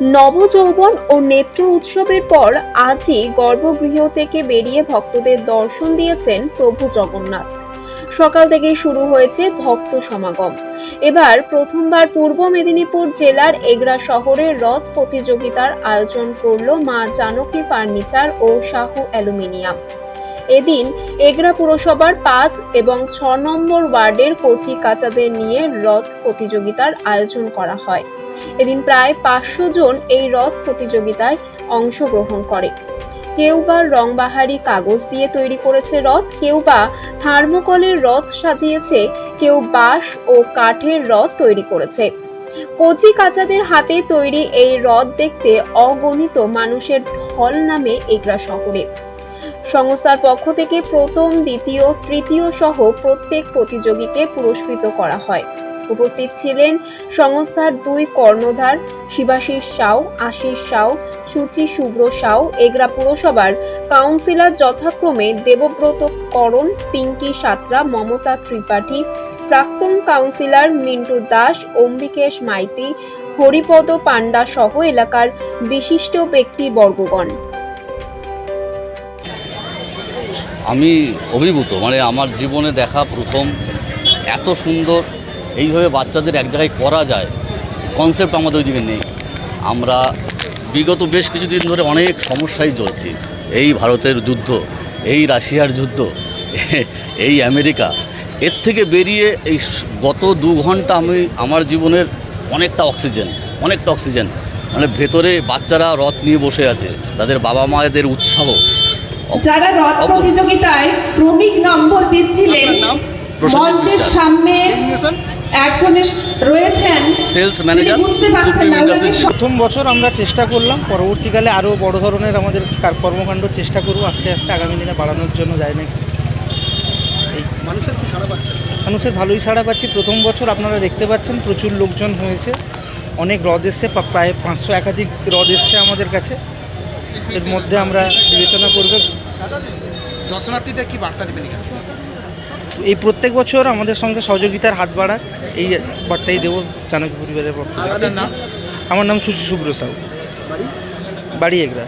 নবযৌবন ও নেত্র উৎসবের পর আজই গর্ভগৃহ থেকে বেরিয়ে ভক্তদের দর্শন দিয়েছেন প্রভু জগন্নাথ। সকাল থেকেই শুরু হয়েছে ভক্ত সমাগম। এবার প্রথমবার পূর্ব মেদিনীপুর জেলার এগরা শহরে রথ প্রতিযোগিতার আয়োজন করল মা জানকী ফার্নিচার ও শাহু অ্যালুমিনিয়াম। এদিন এগরা পুরসভার পাঁচ এবং ছ নম্বর ওয়ার্ডের কচি কাচাদের নিয়ে রথ প্রতিযোগিতার আয়োজন করা হয়। এদিন প্রায় পাঁচশো জন এই রথ প্রতিযোগিতায় অংশগ্রহণ করে। কেউ বা রংবাহারি কাগজ দিয়ে তৈরি করেছে রথ, কেউ বা থার্মোকলের রথ সাজিয়েছে, কেউ বাঁশ ও কাঠের রথ তৈরি করেছে। কচি কাচাদের হাতে তৈরি এই রথ দেখতে অগণিত মানুষের ঢল নামে এগরা শহরে। সংস্থার পক্ষ থেকে প্রথম, দ্বিতীয়, তৃতীয় সহ প্রত্যেক প্রতিযোগীকে পুরস্কৃত করা হয়। উপস্থিত ছিলেন সংস্থার দুই কর্ণধার শিবাশিস সাউ, আশিস সাউ, সুচি শুভ্র সাউ, এগরা পুরসভার কাউন্সিলর যথাক্রমে দেবব্রত করণ, পিঙ্কি সাত্রা, মমতা ত্রিপাঠী, প্রাক্তন কাউন্সিলর মিন্টু দাস, অম্বিকেশ মাইতি, হরিপদ পান্ডা সহ এলাকার বিশিষ্ট ব্যক্তিবর্গগণ। আমি অভিভূত মানে আমার জীবনে দেখা প্রথম এত সুন্দর এইভাবে বাচ্চাদের এক জায়গায় করা যায় কনসেপ্ট আমাদের ওই ওইদিকে নেই। আমরা বিগত বেশ কিছুদিন ধরে অনেক সমস্যায় চলছি। এই ভারতের যুদ্ধ এই রাশিয়ার যুদ্ধ এই আমেরিকা এর থেকে বেরিয়ে এই গত দু ঘণ্টা আমি আমার জীবনের অনেকটা অক্সিজেন অনেকটা অক্সিজেন। মানে ভেতরে বাচ্চারা রথ নিয়ে বসে আছে তাদের বাবা মায়েদের উৎসাহ। যারা রথ প্রতিযোগিতায় ক্রমিক নম্বর দিচ্ছিলেন মঞ্চের সামনে রয়েছেন সেলস ম্যানেজার প্রথম বছর আমরা চেষ্টা করলাম পরবর্তীকালে আরও বড় ধরনের আমাদের কার- কর্মকাণ্ড চেষ্টা করব আস্তে আস্তে আগামী দিনে বাড়ানোর জন্য যায় নাকি। মানুষের কি সারা পাচ্ছে? মানুষের ভালোই সাড়া পাচ্ছি। প্রথম বছর আপনারা দেখতে পাচ্ছেন প্রচুর লোকজন হয়েছে। অনেক হ্রদ এসছে প্রায় পাঁচশো একাধিক হ্রদ এসছে আমাদের কাছে। এর মধ্যে আমরা বিবেচনা করবে। দর্শনার্থীদের কি বার্তা দেবেন এই প্রত্যেক বছর আমাদের সঙ্গে সহযোগিতার হাত বাড়াক এই বার্তাই দেবো জানকী পরিবারের পক্ষ থেকে। আমার নাম সুশি সুব্র সাউ বাড়ি? বাড়ি এগরা